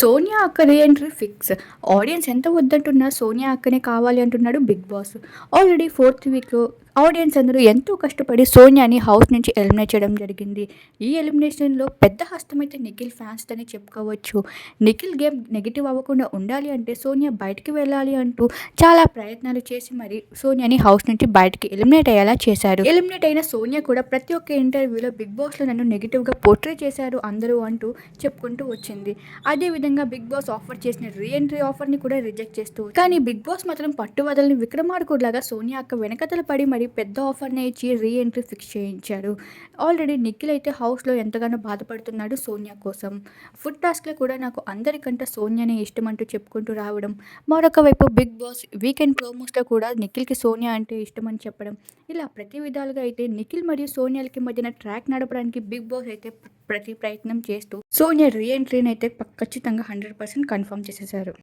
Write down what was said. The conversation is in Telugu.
సోనియా అక్క రీఎంట్రీ ఫిక్స్ ఆడియన్స్ ఎంత వద్దంటున్నా సోనియా అక్కనే కావాలి అంటున్నాడు బిగ్ బాస్. ఆల్రెడీ ఫోర్త్ వీక్లో ఆడియన్స్ అందరూ ఎంతో కష్టపడి సోనియాని హౌస్ నుంచి ఎలిమినేట్ చేయడం జరిగింది. ఈ ఎలిమినేషన్లో పెద్ద హస్తమైతే నిఖిల్ ఫ్యాన్స్ అని చెప్పుకోవచ్చు. నిఖిల్ గేమ్ నెగిటివ్ అవ్వకుండా ఉండాలి అంటే సోనియా బయటికి వెళ్ళాలి అంటూ చాలా ప్రయత్నాలు చేసి మరి సోనియాని హౌస్ నుంచి బయటికి ఎలిమినేట్ అయ్యేలా చేశారు. ఎలిమినేట్ అయిన సోనియా కూడా ప్రతి ఒక్క ఇంటర్వ్యూలో బిగ్ బాస్లో నన్ను నెగిటివ్గా పోర్ట్రే చేశారు అందరూ అంటూ చెప్పుకుంటూ వచ్చింది. అదేవిధంగా బిగ్ బాస్ ఆఫర్ చేసిన రీఎంట్రీ ఆఫర్ని కూడా రిజెక్ట్ చేస్తూ కానీ బిగ్ బాస్ మాత్రం పట్టు వదలని సోనియా అక్క వెనకతల పడి మరి పెద్ద ఆఫర్నే ఇచ్చి రీఎంట్రీ ఫిక్స్ చేయించారు. ఆల్రెడీ నిఖిల్ అయితే హౌస్లో ఎంతగానో బాధపడుతున్నాడు సోనియా కోసం. ఫుడ్ టాస్క్లో కూడా నాకు అందరికంటే సోనియానే ఇష్టం అంటూ చెప్పుకుంటూ రావడం మరొక వైపు బిగ్ బాస్ వీకెండ్ ప్రోమోస్లో కూడా నిఖిల్కి సోనియా అంటే ఇష్టం అని చెప్పడం. ఇలా ప్రతి విధాలుగా అయితే నిఖిల్ మరియు సోనియాలకి మధ్యన ట్రాక్ నడపడానికి బిగ్ బాస్ అయితే ప్రతి ప్రయత్నం చేస్తూ సోనియా రీఎంట్రీని అయితే ఖచ్చితంగా హండ్రెడ్ పర్సెంట్ కన్ఫర్మ్ చేసేసారు.